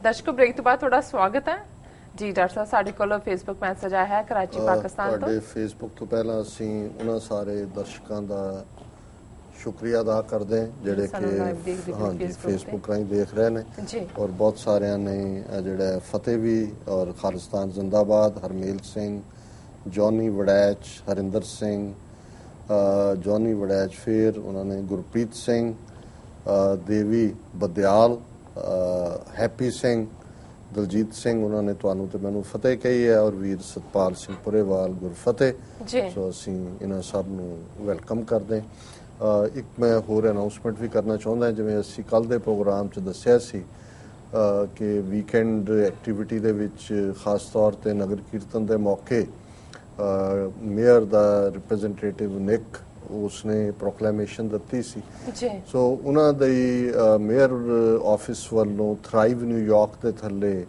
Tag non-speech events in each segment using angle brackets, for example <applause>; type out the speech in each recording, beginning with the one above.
ਦਰਸ਼ਕੋ break ਤੋਂ ਬਾਅਦ ਤੁਹਾਡਾ ਸਵਾਗਤ ਹੈ। ਜੀ ਡਾਕਟਰ ਸਾਹਿਬ ਸਾਡੇ ਕੋਲ ਫੇਸਬੁੱਕ ਮੈਸੇਜ ਆਇਆ ਹੈ ਕਰਾਚੀ ਪਾਕਿਸਤਾਨ ਤੋਂ। ਤੁਹਾਡੇ ਫੇਸਬੁੱਕ ਤੋਂ ਪਹਿਲਾਂ ਅਸੀਂ ਉਹਨਾਂ ਸਾਰੇ ਦਰਸ਼ਕਾਂ ਦਾ ਸ਼ੁਕਰੀਆ ਅਦਾ ਕਰਦੇ ਹਾਂ ਜਿਹੜੇ ਕਿ ਹਾਂਜੀ। ਫੇਸਬੁੱਕ ਰਾਹੀਂ ਦੇਖ ਰਹੇ ਨੇ। ਜੀ। ਔਰ ਬਹੁਤ ਸਾਰਿਆਂ ਨੇ ਜਿਹੜਾ ਫਤਿਹ ਵੀ ਔਰ ਖਾਲਿਸਤਾਨ ਜ਼ਿੰਦਾਬਾਦ ਹਰਮੇਲ ਸਿੰਘ ਜੌਨੀ ਵੜੈਚ ਹਰਿੰਦਰ ਸਿੰਘ ਜੌਨੀ ਵੜੈਚ ਫਿਰ ਉਹਨਾਂ ਨੇ ਗੁਰਪ੍ਰੀਤ ਸਿੰਘ ਦੇਵੀ ਬਦਿਆਲ ਹੈਪੀ ਸਿੰਘ ਦਲਜੀਤ ਸਿੰਘ ਉਹਨਾਂ ਨੇ ਤੁਹਾਨੂੰ ਤੇ ਮੈਨੂੰ ਫਤਿਹ ਕਹੀ ਹੈ ਔਰ ਵੀਰ ਸਤਪਾਲ ਸਿੰਘ ਪੁਰੇਵਾਲ ਗੁਰਫਤਿਹ ਜੀ। ਸੋ ਅਸੀਂ ਇਹਨਾਂ ਸਭ ਨੂੰ ਵੈਲਕਮ ਕਰਦੇ ਇੱਕ ਮੈਂ ਹੋਰ ਅਨਾਉਂਸਮੈਂਟ ਵੀ ਕਰਨਾ ਚਾਹੁੰਦਾ ਜਿਵੇਂ ਅਸੀਂ ਕੱਲ ਦੇ ਪ੍ਰੋਗਰਾਮ 'ਚ ਦੱਸਿਆ ਸੀ ਕਿ ਵੀਕਐਂਡ ਐਕਟੀਵਿਟੀ ਦੇ ਵਿੱਚ ਖਾਸ ਤੌਰ ਤੇ ਨਗਰ ਕੀਰਤਨ ਦੇ ਮੌਕੇ ਮੇਅਰ ਦਾ ਰਿਪਰੈਜ਼ੈਂਟੇਟਿਵ ਨਿਕ ਉਸਨੇ ਪ੍ਰੋਕਲੇਮੇਸ਼ਨ ਦਿੱਤੀ ਸੀ। ਜੀ। ਸੋ ਉਹਨਾਂ ਦੇ ਮੇਅਰ ਆਫਿਸ ਵੱਲੋਂ ਥਰਾਈਵ ਨਿਊਯਾਰਕ ਦੇ ਥੱਲੇ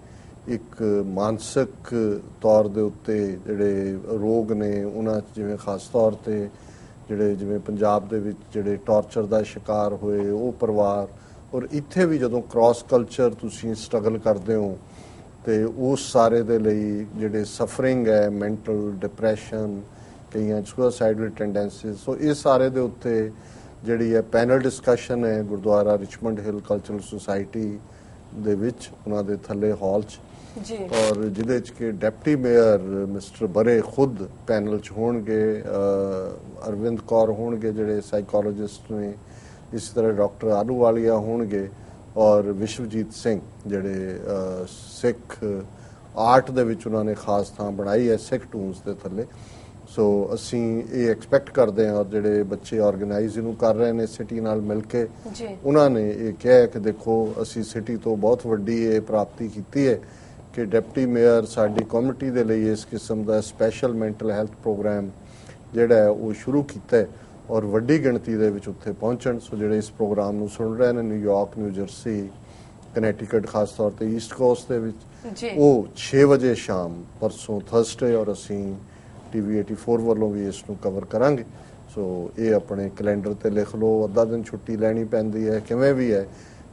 ਇੱਕ ਮਾਨਸਿਕ ਤੌਰ ਦੇ ਉੱਤੇ ਜਿਹੜੇ ਰੋਗ ਨੇ ਉਹਨਾਂ ਜਿਵੇਂ ਖਾਸ ਤੌਰ ਤੇ ਜਿਹੜੇ ਜਿਵੇਂ ਪੰਜਾਬ ਦੇ ਵਿੱਚ ਜਿਹੜੇ ਟਾਰਚਰ ਦਾ ਸ਼ਿਕਾਰ ਹੋਏ ਉਹ ਪਰਿਵਾਰ ਔਰ ਇੱਥੇ ਵੀ ਜਦੋਂ ਕ੍ਰਾਸ ਕਲਚਰ ਤੁਸੀਂ ਸਟਰਗਲ ਕਰਦੇ ਹੋ ਤੇ ਉਸ ਸਾਰੇ ਦੇ ਲਈ ਜਿਹੜੇ ਸਫਰਿੰਗ ਹੈ ਮੈਂਟਲ ਡਿਪਰੈਸ਼ਨ ਕਈਆਂ ਸੁਸਾਈਡਲ ਟੈਂਡੈਂਸੀਜ਼ ਸੋ ਇਹ ਸਾਰੇ ਦੇ ਉੱਤੇ ਜਿਹੜੀ ਹੈ ਪੈਨਲ ਡਿਸਕਸ਼ਨ ਹੈ Gurdwara Richmond Hill cultural society ਦੇ ਵਿੱਚ ਉਹਨਾਂ ਦੇ ਥੱਲੇ ਹਾਲ 'ਚ। ਜੀ। ਔਰ ਜਿਹਦੇ 'ਚ ਕਿ ਡਿਪਟੀ ਮੇਅਰ ਮਿਸਟਰ ਬਰੇ ਖੁਦ ਪੈਨਲ 'ਚ ਹੋਣਗੇ ਅਰਵਿੰਦ ਕੌਰ ਹੋਣਗੇ ਜਿਹੜੇ ਸਾਈਕੋਲੋਜਿਸਟ ਨੇ ਇਸ ਤਰ੍ਹਾਂ ਡਾਕਟਰ ਆਲੂਵਾਲੀਆ ਹੋਣਗੇ ਔਰ ਵਿਸ਼ਵਜੀਤ ਸਿੰਘ ਜਿਹੜੇ ਸਿੱਖ ਆਰਟ ਦੇ ਵਿੱਚ ਉਹਨਾਂ ਨੇ ਖਾਸ ਥਾਂ ਬਣਾਈ ਹੈ ਸਿੱਖ ਟੂਨਸ ਦੇ ਥੱਲੇ। ਸੋ ਅਸੀਂ ਇਹ ਐਕਸਪੈਕਟ ਕਰਦੇ ਹਾਂ ਜਿਹੜੇ ਬੱਚੇ ਆਰਗੇਨਾਈਜ਼ ਇਹਨੂੰ ਕਰ ਰਹੇ ਨੇ ਸਿਟੀ ਨਾਲ ਮਿਲ ਕੇ। ਜੀ। ਉਹਨਾਂ ਨੇ ਇਹ ਕਿਹਾ ਕਿ ਦੇਖੋ ਅਸੀਂ ਸਿਟੀ ਤੋਂ ਬਹੁਤ ਵੱਡੀ ਇਹ ਪ੍ਰਾਪਤੀ ਕੀਤੀ ਹੈ ਕਿ ਡਿਪਟੀ ਮੇਅਰ ਸਾਡੀ ਕਮਿਊਨਿਟੀ ਦੇ ਲਈ ਇਸ ਕਿਸਮ ਦਾ ਸਪੈਸ਼ਲ ਮੈਂਟਲ ਹੈਲਥ ਪ੍ਰੋਗਰਾਮ ਜਿਹੜਾ ਹੈ ਉਹ ਸ਼ੁਰੂ ਕੀਤਾ ਹੈ ਔਰ ਵੱਡੀ ਗਿਣਤੀ ਦੇ ਵਿੱਚ ਉੱਥੇ ਪਹੁੰਚਣ। ਸੋ ਜਿਹੜੇ ਇਸ ਪ੍ਰੋਗਰਾਮ ਨੂੰ ਸੁਣ ਰਹੇ ਨੇ ਨਿਊਯਾਰਕ ਨਿਊ ਜਰਸੀ ਕਨੈਕਟੀਕਟ ਖਾਸ ਤੌਰ ਤੇ ਈਸਟ ਕੋਸਟ ਦੇ ਵਿੱਚ ਉਹ 6 ਵਜੇ ਸ਼ਾਮ ਪਰਸੋਂ ਥਰਸਡੇ ਔਰ ਅਸੀਂ ਟੀਵੀ 84 ਵੱਲੋਂ ਵੀ ਇਸ ਨੂੰ ਕਵਰ ਕਰਾਂਗੇ। ਸੋ ਇਹ ਆਪਣੇ ਕੈਲੰਡਰ ਤੇ ਲਿਖ ਲਓ ਅੱਧਾ ਦਿਨ ਛੁੱਟੀ ਲੈਣੀ ਪੈਂਦੀ ਹੈ ਕਿਵੇਂ ਵੀ ਹੈ।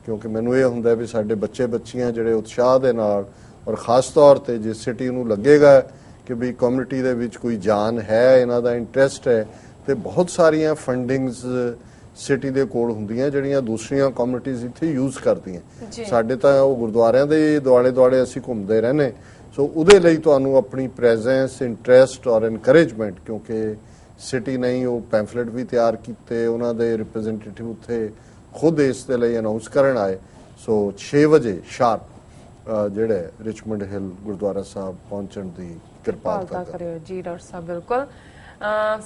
ਕਿਉਂਕਿ ਮੈਨੂੰ ਇਹ ਹੁੰਦਾ ਵੀ ਸਾਡੇ ਬੱਚੇ ਬੱਚੀਆਂ ਜਿਹੜੇ ਉਤਸ਼ਾਹ ਦੇ ਨਾਲ ਔਰ ਖਾਸ ਤੌਰ ਤੇ ਜੇ ਸਿਟੀ ਨੂੰ ਲੱਗੇਗਾ ਕਿ ਵੀ ਕਮਿਊਨਿਟੀ ਦੇ ਵਿੱਚ ਕੋਈ ਜਾਨ ਹੈ ਇਹਨਾਂ ਦਾ ਇੰਟਰਸਟ ਹੈ ਤੇ ਬਹੁਤ ਸਾਰੀਆਂ ਫੰਡਿੰਗਸ ਸਿਟੀ ਦੇ ਕੋਲ ਹੁੰਦੀਆਂ ਜਿਹੜੀਆਂ ਦੂਸਰੀਆਂ ਕਮਿਊਨਿਟੀਆਂ ਇੱਥੇ ਯੂਜ਼ ਕਰਦੀਆਂ। ਸਾਡੇ ਤਾਂ ਉਹ ਗੁਰਦੁਆਰਿਆਂ ਦੇ ਦੁਆਲੇ ਦੁਆਲੇ ਅਸੀਂ ਘੁੰਮਦੇ ਰਹਿੰਦੇ। ਸੋ ਉਹਦੇ ਲਈ ਤੁਹਾਨੂੰ ਆਪਣੀ ਪ੍ਰੈਜ਼ੈਂਸ ਇੰਟਰਸਟ ਔਰ ਇਨਕਰੇਜਮੈਂਟ ਕਿਉਂਕਿ ਸਿਟੀ ਨਹੀਂ ਉਹ ਪੈਂਫਲੇਟ ਵੀ ਤਿਆਰ ਕੀਤੇ ਉਹਨਾਂ ਦੇ ਰਿਪਰੈਜ਼ੈਂਟੇਟਿਵ ਉੱਥੇ ਖੁਦ ਇਸ ਦੇ ਲਈ ਅਨਾਉਂਸ ਕਰਨ ਆਏ। ਸੋ 6 ਵਜੇ ਸ਼ਾਰਪ ਜਿਹੜਾ ਰਿਚਮੰਡ ਹਿੱਲ ਗੁਰਦੁਆਰਾ ਸਾਹਿਬ ਪਹੁੰਚਣ ਦੀ ਕਿਰਪਾਲਤਾ ਕਿਰਪਾਲਤਾ ਕਰੋ। ਕਰਿਓ ਜੀ ਡਾਕਟਰ ਸਾਹਿਬ ਬਿਲਕੁਲ।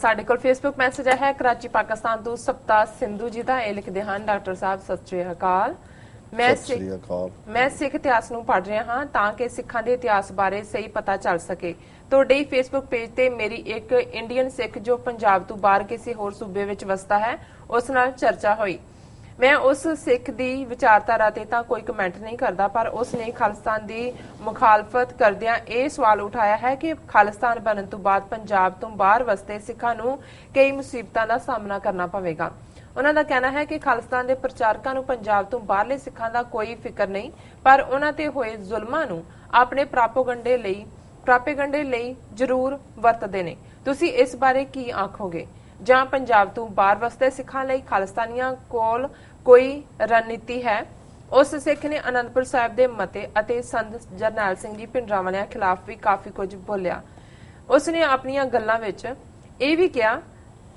ਸਾਡੇ ਕੋਲ ਫੇਸਬੁੱਕ ਮੈਸੇਜ ਆਇਆ ਹੈ ਕਰਾਚੀ ਪਾਕਿਸਤਾਨ ਤੋਂ ਸਪਤਾ ਸਿੰਧੂ ਜੀ ਦਾ ਇਹ ਲਿਖਦੇ ਹਨ ਡਾਕਟਰ ਸਾਹਿਬ ਸਤਿ ਸ਼੍ਰੀ ਅਕਾਲ। ਮੈਂ ਸਿੱਖ ਮੈਂ ਸਿੱਖ ਇਤਿਹਾਸ ਨੂੰ ਪੜ੍ਹ ਰਿਹਾ ਹਾਂ ਤਾਂ ਕਿ ਸਿੱਖਾਂ ਦੇ ਇਤਿਹਾਸ ਬਾਰੇ ਸਹੀ ਪਤਾ ਚੱਲ ਸਕੇ। ਤੁਹਾਡੇ ਹੀ ਫੇਸਬੁੱਕ ਪੇਜ ਤੇ ਮੇਰੀ ਇੱਕ ਇੰਡੀਅਨ ਸਿੱਖ ਜੋ ਪੰਜਾਬ ਤੋਂ ਬਾਹਰ ਕਿਸੇ ਹੋਰ ਸੂਬੇ ਵਿੱਚ ਵਸਦਾ ਹੈ ਉਸ ਨਾਲ ਚਰਚਾ ਹੋਈ। ਮੈਂ ਉਸ ਸਿੱਖ ਦੀ ਵਿਚਾਰਧਾਰਾ ਤੇ ਤਾਂ ਕੋਈ ਕਮੈਂਟ ਨਹੀਂ ਕਰਦਾ ਪਰ ਉਸ ਨੇ ਖਾਲਿਸਤਾਨ ਦੀ ਮੁਖਾਲਫਤ ਕਰਦਿਆਂ ਇਹ ਸਵਾਲ ਉਠਾਇਆ ਹੈ ਕਿ ਖਾਲਿਸਤਾਨ ਬਣਨ ਤੋਂ ਬਾਅਦ ਪੰਜਾਬ ਤੋਂ ਬਾਹਰ ਵਸਦੇ ਸਿੱਖਾਂ ਨੂੰ ਕਈ ਮੁਸੀਬਤਾਂ ਦਾ ਸਾਹਮਣਾ ਕਰਨਾ ਪਵੇਗਾ। ਉਹਨਾਂ ਦਾ ਕਹਿਣਾ ਹੈ ਕਿ ਖਾਲਿਸਤਾਨ ਦੇ ਪ੍ਰਚਾਰਕਾਂ ਨੂੰ ਪੰਜਾਬ ਤੋਂ ਬਾਹਰਲੇ ਸਿੱਖਾਂ ਦਾ ਕੋਈ ਫਿਕਰ ਨਹੀਂ, ਪਰ ਉਹਨਾਂ ਤੇ ਹੋਏ ਜ਼ੁਲਮਾਂ ਨੂੰ ਆਪਣੇ ਪ੍ਰਾਪੋਗੰਡੇ ਲਈ, ਪ੍ਰਾਪੇਗੰਡੇ ਲਈ ਜ਼ਰੂਰ ਵਰਤਦੇ ਨੇ। ਤੁਸੀਂ ਇਸ ਬਾਰੇ ਕੀ ਆਖੋਗੇ? ਜਾਂ ਪੰਜਾਬ ਤੋਂ ਬਾਹਰ ਵਸਦੇ ਸਿੱਖਾਂ ਲਈ ਖਾਲਿਸਤਾਨੀਆਂ ਕੋਲ ਕੋਈ ਰਣਨੀਤੀ ਹੈ? ਉਸ ਸਿੱਖ ਨੇ ਅਨੰਦਪੁਰ ਸਾਹਿਬ ਦੇ ਮਤੇ ਅਤੇ ਸੰਤ ਜਰਨੈਲ ਸਿੰਘ ਜੀ ਪਿੰਡਰਾਵਾਲਿਆਂ ਖਿਲਾਫ ਵੀ ਕਾਫੀ ਕੁਝ ਬੋਲਿਆ। ਉਸ ਨੇ ਆਪਣੀਆਂ ਗੱਲਾਂ ਵਿੱਚ ਇਹ ਵੀ ਕਿਹਾ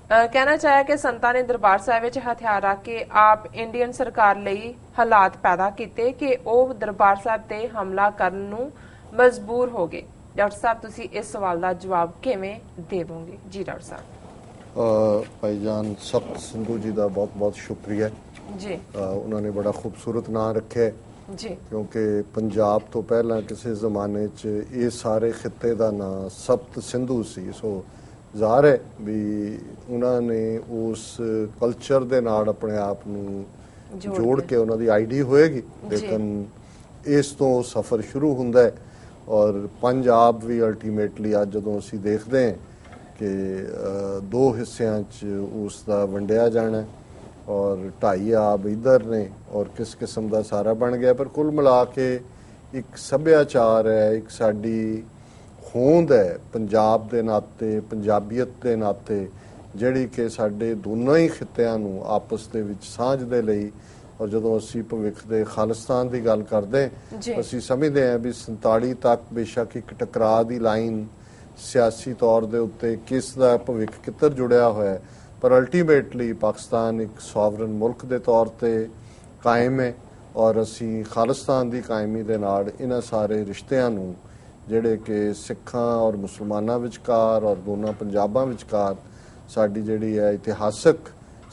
ਕਹਿਣਾ ਚਾਹਿਆ ਕਿ ਸੰਤਾਂ ਨੇ ਦਰਬਾਰ ਸਾਹਿਬ ਵਿੱਚ ਹਥਿਆਰ ਰੱਖ ਕੇ ਆਪ ਇੰਡੀਅਨ ਸਰਕਾਰ ਲਈ ਹਾਲਾਤ ਪੈਦਾ ਕੀਤੇ ਕਿ ਉਹ ਦਰਬਾਰ ਸਾਹਿਬ ਤੇ ਹਮਲਾ ਕਰਨ ਨੂੰ ਮਜਬੂਰ ਹੋ ਗਏ। ਡਾਕਟਰ ਸਾਹਿਬ ਤੁਸੀਂ ਇਸ ਸਵਾਲ ਦਾ ਜਵਾਬ ਕਿਵੇਂ ਦੇਵੋਗੇ? ਜੀ ਡਾਕਟਰ ਸਾਹਿਬ। ਭਾਈਜਾਨ ਸਖਤ ਸਿੰਧੂ ਜੀ ਦਾ ਬਹੁਤ ਬਹੁਤ ਸ਼ੁਕਰੀਆ। ਜੀ। ਉਹਨਾਂ ਨੇ ਬੜਾ ਖੂਬਸੂਰਤ ਨਾਂ ਰੱਖਿਆ ਜੀ। ਕਿਉਂਕਿ ਪੰਜਾਬ ਤੋਂ ਪਹਿਲਾਂ ਕਿਸੇ ਜ਼ਮਾਨੇ 'ਚ ਇਹ ਸਾਰੇ ਖਿੱਤੇ ਦਾ ਨਾਂ ਸਪਤ ਸਿੰਧੂ ਸੀ। ਸੋ ਜ਼ਾਹਰ ਹੈ ਵੀ ਉਹਨਾਂ ਨੇ ਉਸ ਕਲਚਰ ਦੇ ਨਾਲ ਆਪਣੇ ਆਪ ਨੂੰ ਜੋੜ ਕੇ। ਉਹਨਾਂ ਦੀ ਆਈਡੀ ਹੋਏਗੀ। ਲੇਕਿਨ ਇਸ ਤੋਂ ਸਫ਼ਰ ਸ਼ੁਰੂ ਹੁੰਦਾ ਹੈ ਔਰ ਪੰਜਾਬ ਵੀ ਅਲਟੀਮੇਟਲੀ ਅੱਜ ਜਦੋਂ ਅਸੀਂ ਦੇਖਦੇ ਹਾਂ ਕਿ ਦੋ ਹਿੱਸਿਆਂ 'ਚ ਉਸ ਦਾ ਵੰਡਿਆ ਜਾਣਾ ਹੈ ਔਰ ਢਾਈ ਆਬ ਇਧਰ ਨੇ ਔਰ ਕਿਸ ਕਿਸਮ ਦਾ ਸਾਰਾ ਬਣ ਗਿਆ ਪਰ ਕੁੱਲ ਮਿਲਾ ਕੇ ਇੱਕ ਸੱਭਿਆਚਾਰ ਹੈ ਇੱਕ ਸਾਡੀ ਹੋਂਦ ਹੈ ਪੰਜਾਬ ਦੇ ਨਾਤੇ ਪੰਜਾਬੀਅਤ ਦੇ ਨਾਤੇ ਜਿਹੜੀ ਕਿ ਸਾਡੇ ਦੋਨਾਂ ਹੀ ਖਿੱਤਿਆਂ ਨੂੰ ਆਪਸ ਦੇ ਵਿੱਚ ਸਾਂਝ ਦੇ ਲਈ ਔਰ ਜਦੋਂ ਅਸੀਂ ਭਵਿੱਖ ਦੇ ਖਾਲਿਸਤਾਨ ਦੀ ਗੱਲ ਕਰਦੇ। ਅਸੀਂ ਸਮਝਦੇ ਹਾਂ ਵੀ 47 ਤੱਕ ਬੇਸ਼ੱਕ ਇੱਕ ਟਕਰਾਅ ਦੀ ਲਾਈਨ ਸਿਆਸੀ ਤੌਰ ਦੇ ਉੱਤੇ ਕਿਸ ਦਾ ਭਵਿੱਖ ਕਿੱਧਰ ਜੁੜਿਆ ਹੋਇਆ ਹੈ ਪਰ ਅਲਟੀਮੇਟਲੀ ਪਾਕਿਸਤਾਨ ਇੱਕ ਸੋਵਰਨ ਮੁਲਕ ਦੇ ਤੌਰ ਤੇ ਕਾਇਮ ਹੈ ਔਰ ਅਸੀਂ ਖਾਲਿਸਤਾਨ ਦੀ ਕਾਇਮੀ ਦੇ ਨਾਲ ਇਹਨਾਂ ਸਾਰੇ ਰਿਸ਼ਤਿਆਂ ਨੂੰ ਜਿਹੜੇ ਕਿ ਸਿੱਖਾਂ ਔਰ ਮੁਸਲਮਾਨਾਂ ਵਿਚਕਾਰ ਔਰ ਦੋਨਾਂ ਪੰਜਾਬਾਂ ਵਿਚਕਾਰ ਸਾਡੀ ਜਿਹੜੀ ਹੈ ਇਤਿਹਾਸਕ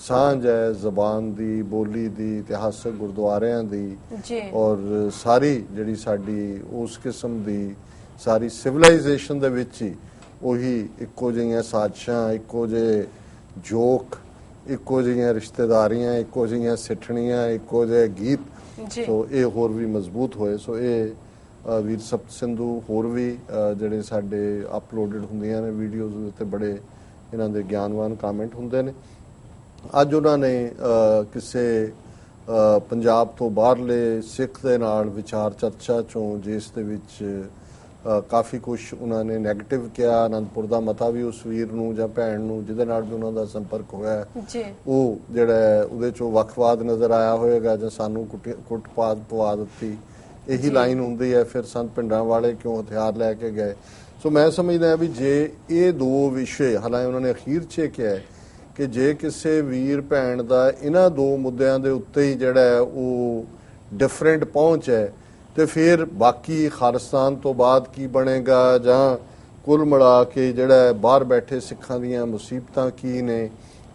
ਸਾਂਝ ਹੈ ਜ਼ਬਾਨ ਦੀ ਬੋਲੀ ਦੀ ਇਤਿਹਾਸਕ ਗੁਰਦੁਆਰਿਆਂ ਦੀ ਜੀ। ਔਰ ਸਾਰੀ ਜਿਹੜੀ ਸਾਡੀ ਉਸ ਕਿਸਮ ਦੀ ਸਾਰੀ ਸਿਵਲਾਈਜੇਸ਼ਨ ਦੇ ਵਿੱਚ ਹੀ ਉਹੀ ਇੱਕੋ ਜਿਹੀਆਂ ਸਾਜ਼ਿਸ਼ਾਂ ਇੱਕੋ ਜਿਹੇ ਜੋਕ ਇੱਕੋ ਜਿਹੀਆਂ ਰਿਸ਼ਤੇਦਾਰੀਆਂ ਇੱਕੋ ਜਿਹੀਆਂ ਸਿੱਠਣੀਆਂ ਇੱਕੋ ਜਿਹੇ ਗੀਤ ਜੀ। ਸੋ ਇਹ ਹੋਰ ਵੀ ਮਜ਼ਬੂਤ ਹੋਏ। ਸੋ ਇਹ ਵੀਰ ਸਪਤ ਸਿੰਧੂ ਹੋਰ ਵੀ ਜਿਹੜੇ ਸਾਡੇ ਅਪਲੋਡਡ ਹੁੰਦੀਆਂ ਨੇ ਵੀਡੀਓਜ਼ ਉੱਤੇ ਬੜੇ ਇਹਨਾਂ ਦੇ ਗਿਆਨਵਾਨ ਕਮੈਂਟ ਹੁੰਦੇ ਨੇ। ਅੱਜ ਉਹਨਾਂ ਨੇ ਕਿਸੇ ਪੰਜਾਬ ਤੋਂ ਬਾਹਰਲੇ ਸਿੱਖ ਦੇ ਨਾਲ ਵਿਚਾਰ ਚਰਚਾ ਚੋਂ ਜਿਸ ਦੇ ਵਿੱਚ ਕਾਫੀ ਕੁਝ ਉਹਨਾਂ ਨੇ 네ਗੇਟਿਵ ਕਿਹਾ। ਅਨੰਦਪੁਰ ਦਾ ਮਤਾ ਵੀ ਉਸ ਵੀਰ ਨੂੰ ਜਾਂ ਭੈਣ ਨੂੰ ਜਿਹਦੇ ਨਾਲ ਵੀ ਉਹਨਾਂ ਦਾ ਸੰਪਰਕ ਹੋਇਆ। ਜੀ। ਉਹ ਜਿਹੜਾ ਉਹਦੇ ਚੋਂ ਵੱਖਵਾਦ ਨਜ਼ਰ ਆਇਆ ਹੋਵੇਗਾ ਜਾਂ ਸਾਨੂੰ ਕੁੱਟ- ਕੁੱਟਪਾਤ ਪਵਾ ਦਿੱਤੀ। ਇਹੀ ਲਾਈਨ ਹੁੰਦੀ ਹੈ ਫਿਰ ਸੰਤ ਪਿੰਡਾਂ ਵਾਲੇ ਕਿਉਂ ਹਥਿਆਰ ਲੈ ਕੇ ਗਏ? ਸੋ ਮੈਂ ਸਮਝਦਾ ਵੀ ਜੇ ਇਹ ਦੋ ਵਿਸ਼ੇ ਹਾਲਾਂਕਿ ਉਹਨਾਂ ਨੇ ਅਖੀਰ 'ਚ ਕਿਹਾ ਕਿ ਜੇ ਕਿਸੇ ਵੀਰ ਭੈਣ ਦਾ ਇਹਨਾਂ ਦੋ ਮੁੱਦਿਆਂ ਦੇ ਉੱਤੇ ਹੀ ਜਿਹੜਾ ਹੈ ਉਹ ਡਿਫਰੈਂਟ ਪਹੁੰਚ ਹੈ ਤੇ ਫਿਰ ਬਾਕੀ ਖਾਲਿਸਤਾਨ ਤੋਂ ਬਾਅਦ ਕੀ ਬਣੇਗਾ? ਜਾਂ ਕੁੱਲ ਮਿਲਾ ਕੇ ਜਿਹੜਾ ਬਾਹਰ ਬੈਠੇ ਸਿੱਖਾਂ ਦੀਆਂ ਮੁਸੀਬਤਾਂ ਕੀ ਨੇ?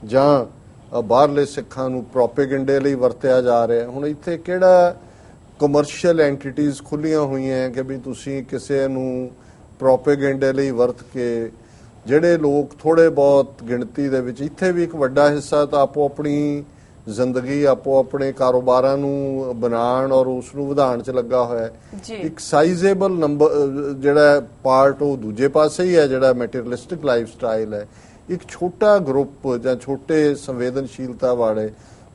ਜਾਂ ਬਾਹਰਲੇ ਸਿੱਖਾਂ ਨੂੰ ਪ੍ਰੋਪੇਗੈਂਡੇ ਲਈ ਵਰਤਿਆ ਜਾ ਰਿਹਾ। ਹੁਣ ਇੱਥੇ ਕਿਹੜਾ ਕਮਰਸ਼ੀਅਲ ਐਂਟੀਟੀਆਂ ਖੁੱਲੀਆਂ ਹੋਈਆਂ ਹੈ ਕਿ ਵੀ ਤੁਸੀਂ ਕਿਸੇ ਨੂੰ ਪ੍ਰੋਪੇਗੈਂਡੇ ਲਈ ਵਰਤ ਕੇ ਜਿਹੜੇ ਲੋਕ ਥੋੜੇ ਬਹੁਤ ਗਿਣਤੀ ਦੇ ਵਿੱਚ ਇੱਥੇ ਵੀ ਇੱਕ ਵੱਡਾ ਹਿੱਸਾ ਤਾਂ ਆਪੋ ਆਪਣੀ ਜ਼ਿੰਦਗੀ ਆਪੋ ਆਪਣੇ ਕਾਰੋਬਾਰਾਂ ਨੂੰ ਬਣਾਉਣ ਔਰ ਉਸ ਨੂੰ ਵਧਾਉਣ 'ਚ ਲੱਗਾ ਹੋਇਆ ਹੈ। ਇੱਕ ਸਾਈਜ਼ੇਬਲ ਨੰਬਰ ਜਿਹੜਾ ਪਾਰਟ ਉਹ ਦੂਜੇ ਪਾਸੇ ਹੀ ਹੈ ਜਿਹੜਾ ਮੈਟੀਰੀਅਲਿਸਟਿਕ ਲਾਈਫ ਸਟਾਈਲ ਹੈ। ਇੱਕ ਛੋਟਾ ਗਰੁੱਪ ਜਾਂ ਛੋਟੇ ਸੰਵੇਦਨਸ਼ੀਲਤਾ ਵਾਲੇ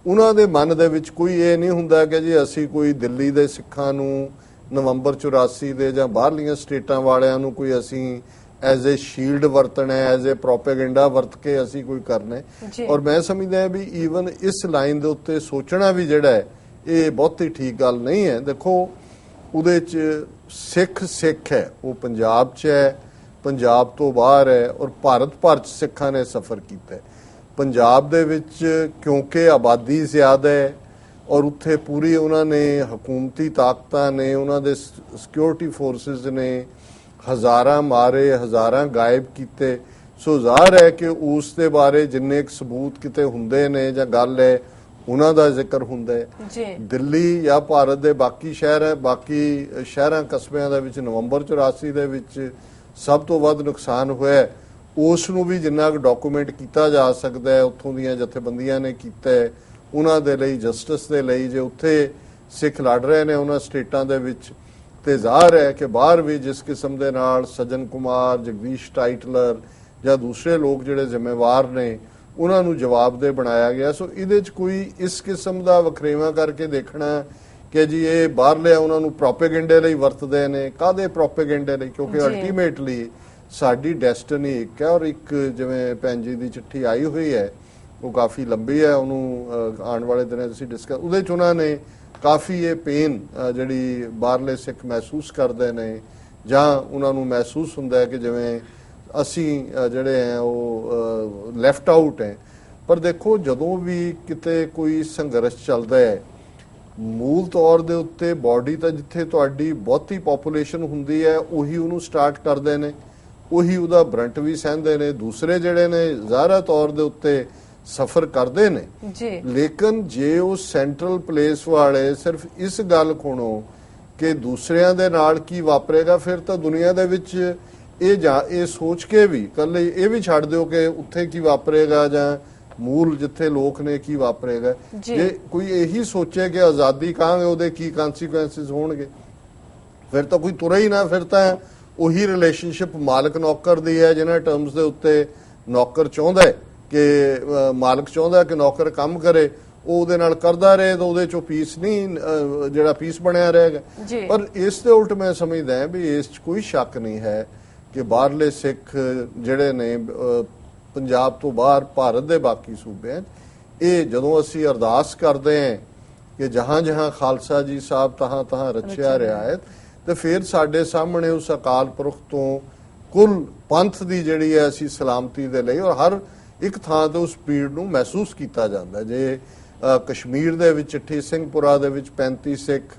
ਉਹਨਾਂ ਦੇ ਮਨ ਦੇ ਵਿੱਚ ਕੋਈ ਇਹ ਨਹੀਂ ਹੁੰਦਾ ਕਿ ਜੀ ਅਸੀਂ ਕੋਈ ਦਿੱਲੀ ਦੇ ਸਿੱਖਾਂ ਨੂੰ ਨਵੰਬਰ 84 ਦੇ ਜਾਂ ਬਾਹਰਲੀਆਂ ਸਟੇਟਾਂ ਵਾਲਿਆਂ ਨੂੰ ਕੋਈ ਅਸੀਂ ਐਜ਼ ਅ ਸ਼ੀਲਡ ਵਰਤਣਾ ਹੈ ਐਜ਼ ਅ ਪ੍ਰੋਪੇਗੈਂਡਾ ਵਰਤ ਕੇ ਅਸੀਂ ਕੋਈ ਕਰਨਾ। ਔਰ ਮੈਂ ਸਮਝਦਾ ਹਾਂ ਵੀ ਈਵਨ ਇਸ ਲਾਈਨ ਦੇ ਉੱਤੇ ਸੋਚਣਾ ਵੀ ਜਿਹੜਾ ਹੈ ਇਹ ਬਹੁਤੀ ਠੀਕ ਗੱਲ ਨਹੀਂ ਹੈ। ਦੇਖੋ ਉਹਦੇ ਚ ਸਿੱਖ ਸਿੱਖ ਹੈ ਉਹ ਪੰਜਾਬ 'ਚ ਹੈ ਪੰਜਾਬ ਤੋਂ ਬਾਹਰ ਹੈ ਔਰ ਭਾਰਤ ਭਰ 'ਚ ਸਿੱਖਾਂ ਨੇ ਸਫ਼ਰ ਕੀਤਾ ਹੈ। ਪੰਜਾਬ ਦੇ ਵਿੱਚ ਕਿਉਂਕਿ ਆਬਾਦੀ ਜ਼ਿਆਦਾ ਹੈ ਔਰ ਉੱਥੇ ਪੂਰੀ ਉਹਨਾਂ ਨੇ ਹਕੂਮਤੀ ਤਾਕਤਾਂ ਨੇ ਉਹਨਾਂ ਦੇ ਸਿਕਿਉਰਿਟੀ ਫੋਰਸਸ ਨੇ ਹਜ਼ਾਰਾਂ ਮਾਰੇ ਹਜ਼ਾਰਾਂ ਗਾਇਬ ਕੀਤੇ। ਸੋ ਜ਼ਾਹਰ ਹੈ ਕਿ ਉਸ ਦੇ ਬਾਰੇ ਜਿੰਨੇ ਸਬੂਤ ਕਿਤੇ ਹੁੰਦੇ ਨੇ ਜਾਂ ਗੱਲ ਹੈ ਉਹਨਾਂ ਦਾ ਜ਼ਿਕਰ ਹੁੰਦਾ ਹੈ। ਜੀ। ਦਿੱਲੀ ਜਾਂ ਭਾਰਤ ਦੇ ਬਾਕੀ ਸ਼ਹਿਰ ਹੈ ਬਾਕੀ ਸ਼ਹਿਰਾਂ ਕਸਬਿਆਂ ਦੇ ਵਿੱਚ ਨਵੰਬਰ 84 ਦੇ ਵਿੱਚ ਸਭ ਤੋਂ ਵੱਧ ਨੁਕਸਾਨ ਹੋਇਆ ਹੈ। ਉਸ ਨੂੰ ਵੀ ਜਿੰਨਾ ਕੁ ਡਾਕੂਮੈਂਟ ਕੀਤਾ ਜਾ ਸਕਦਾ ਹੈ ਉੱਥੋਂ ਦੀਆਂ ਜਥੇਬੰਦੀਆਂ ਨੇ ਕੀਤਾ ਹੈ ਉਹਨਾਂ ਦੇ ਲਈ ਜਸਟਿਸ ਦੇ ਲਈ ਜੇ ਉੱਥੇ ਸਿੱਖ ਲੜ ਰਹੇ ਨੇ ਉਹਨਾਂ ਸਟੇਟਾਂ ਦੇ ਵਿੱਚ ਤੇ ਜ਼ਾਹਰ ਹੈ ਕਿ ਬਾਹਰ ਵੀ ਜਿਸ ਕਿਸਮ ਦੇ ਨਾਲ ਸਜਨ ਕੁਮਾਰ ਜਗਦੀਸ਼ ਟਾਈਟਲਰ ਜਾਂ ਦੂਸਰੇ ਲੋਕ ਜਿਹੜੇ ਜ਼ਿੰਮੇਵਾਰ ਨੇ ਉਹਨਾਂ ਨੂੰ ਜਵਾਬਦੇ ਬਣਾਇਆ ਗਿਆ। ਸੋ ਇਹਦੇ 'ਚ ਕੋਈ ਇਸ ਕਿਸਮ ਦਾ ਵਖਰੇਵਾ ਕਰਕੇ ਦੇਖਣਾ ਕਿ ਜੀ ਇਹ ਬਾਹਰਲੇ ਉਹਨਾਂ ਨੂੰ ਪ੍ਰੋਪੇਗੈਂਡੇ ਲਈ ਵਰਤਦੇ ਨੇ। ਕਾਦੇ ਪ੍ਰੋਪੇਗੈਂਡੇ ਲਈ? ਕਿਉਂਕਿ। ਅਲਟੀਮੇਟਲੀ ਸਾਡੀ ਡੈਸਟਨੀ ਇੱਕ ਹੈ ਔਰ ਇੱਕ ਜਿਵੇਂ ਭੈਣ ਜੀ ਦੀ ਚਿੱਠੀ ਆਈ ਹੋਈ ਹੈ, ਉਹ ਕਾਫੀ ਲੰਬੀ ਹੈ, ਉਹਨੂੰ ਆਉਣ ਵਾਲੇ ਦਿਨਾਂ 'ਚ ਅਸੀਂ ਡਿਸਕਸ ਉਹਦੇ 'ਚ ਉਹਨਾਂ ਨੇ ਕਾਫੀ ਇਹ ਪੇਨ ਜਿਹੜੀ ਬਾਹਰਲੇ ਸਿੱਖ ਮਹਿਸੂਸ ਕਰਦੇ ਨੇ ਜਾਂ ਉਹਨਾਂ ਨੂੰ ਮਹਿਸੂਸ ਹੁੰਦਾ ਹੈ ਕਿ ਜਿਵੇਂ ਅਸੀਂ ਜਿਹੜੇ ਆ ਉਹ ਲੈਫਟ ਆਊਟ ਹੈ। ਪਰ ਦੇਖੋ, ਜਦੋਂ ਵੀ ਕਿਤੇ ਕੋਈ ਸੰਘਰਸ਼ ਚੱਲਦਾ ਹੈ, ਮੂਲ ਤੌਰ ਦੇ ਉੱਤੇ ਬਾਡੀ ਤਾਂ ਜਿੱਥੇ ਤੁਹਾਡੀ ਬਹੁਤੀ ਪੋਪੂਲੇਸ਼ਨ ਹੁੰਦੀ ਹੈ, ਉਹੀ ਉਹਨੂੰ ਸਟਾਰਟ ਕਰਦੇ ਨੇ। ਉਹੀ ਉਹਦਾ ਬਰੰਟ ਵੀ ਸਹਿੰਦੇ ਨੇ ਦੂਸਰੇ ਜਿਹੜੇ ਨੇ ਜ਼ਾਹਰਾ ਤੌਰ ਦੇ ਉੱਤੇ ਸਫਰ ਕਰਦੇ ਨੇ। ਜੀ। ਲੇਕਿਨ ਜੇ ਉਹ ਸੈਂਟਰਲ ਪਲੇਸ ਵਾਲੇ ਸਿਰਫ ਇਸ ਗੱਲ ਕੋਣੋਂ ਕਿ ਦੂਸਰਿਆਂ ਦੇ ਨਾਲ ਕੀ ਵਾਪਰੇਗਾ ਫਿਰ ਤਾਂ ਦੁਨੀਆ ਦੇ ਵਿੱਚ ਇਹ ਜਾਂ ਇਹ ਸੋਚ ਕੇ ਵੀ ਕੱਲੇ ਇਹ ਵੀ ਛੱਡ ਦਿਓ ਕਿ ਉੱਥੇ ਕੀ ਵਾਪਰੇਗਾ ਜਾਂ ਮੂਲ ਜਿੱਥੇ ਲੋਕ ਨੇ ਕੀ ਵਾਪਰੇਗਾ। ਜੀ। ਕੋਈ ਇਹੀ ਸੋਚੇ ਕਿ ਆਜ਼ਾਦੀ ਕਹਾਂਗੇ ਉਹਦੇ ਕੀ ਕਨਸੀਕੁਐਂਸਸ ਹੋਣਗੇ? ਫਿਰ ਤਾਂ ਕੋਈ ਤੁਰੇ ਹੀ ਨਾ ਫਿਰ ਤਾਂ ਉਹੀ ਰਿਲੇਸ਼ਨਸ਼ਿਪ ਮਾਲਕ ਨੌਕਰ ਦੀ ਹੈ ਜਿਹਨਾਂ ਟਰਮਸ ਦੇ ਉੱਤੇ ਨੌਕਰ ਚਾਹੁੰਦਾ ਹੈ ਕਿ ਮਾਲਕ ਚਾਹੁੰਦਾ ਹੈ ਕਿ ਨੌਕਰ ਕੰਮ ਕਰੇ ਉਹ ਉਹਦੇ ਨਾਲ ਕਰਦਾ ਰਹੇ ਤਾਂ ਉਹਦੇ ਚੋਂ ਪੀਸ ਨਹੀਂ ਜਿਹੜਾ ਪੀਸ ਬਣਿਆ ਰਹੇਗਾ। ਪਰ ਇਸ ਦੇ ਉਲਟ ਮੈਂ ਸਮਝਦਾ ਹਾਂ ਵੀ ਇਸ 'ਚ ਕੋਈ ਸ਼ੱਕ ਨਹੀਂ ਹੈ ਕਿ ਬਾਹਰਲੇ ਸਿੱਖ ਜਿਹੜੇ ਨੇ ਪੰਜਾਬ ਤੋਂ ਬਾਹਰ ਭਾਰਤ ਦੇ ਬਾਕੀ ਸੂਬਿਆਂ 'ਚ ਇਹ ਜਦੋਂ ਅਸੀਂ ਅਰਦਾਸ ਕਰਦੇ ਹਾਂ ਕਿ ਜਹਾਂ ਜਹਾਂ ਖਾਲਸਾ ਜੀ ਸਾਹਿਬ ਤਹਾਂ ਤਹਾਂ ਰਚਿਆ ਰਿਆਇਤ ਤੇ ਫਿਰ ਸਾਡੇ ਸਾਹਮਣੇ ਉਸ ਅਕਾਲ ਪੁਰਖ ਤੋਂ ਕੁੱਲ ਪੰਥ ਦੀ ਜਿਹੜੀ ਹੈ ਅਸੀਂ ਸਲਾਮਤੀ ਦੇ ਲਈ ਔਰ ਹਰ ਇੱਕ ਥਾਂ ਤੇ ਉਸ ਪੀੜ ਨੂੰ ਮਹਿਸੂਸ ਕੀਤਾ ਜਾਂਦਾ। ਜੇ ਕਸ਼ਮੀਰ ਦੇ ਵਿੱਚ ਚਿੱਠੀ ਸਿੰਘਪੁਰਾ ਦੇ ਵਿੱਚ 35 ਸਿੱਖ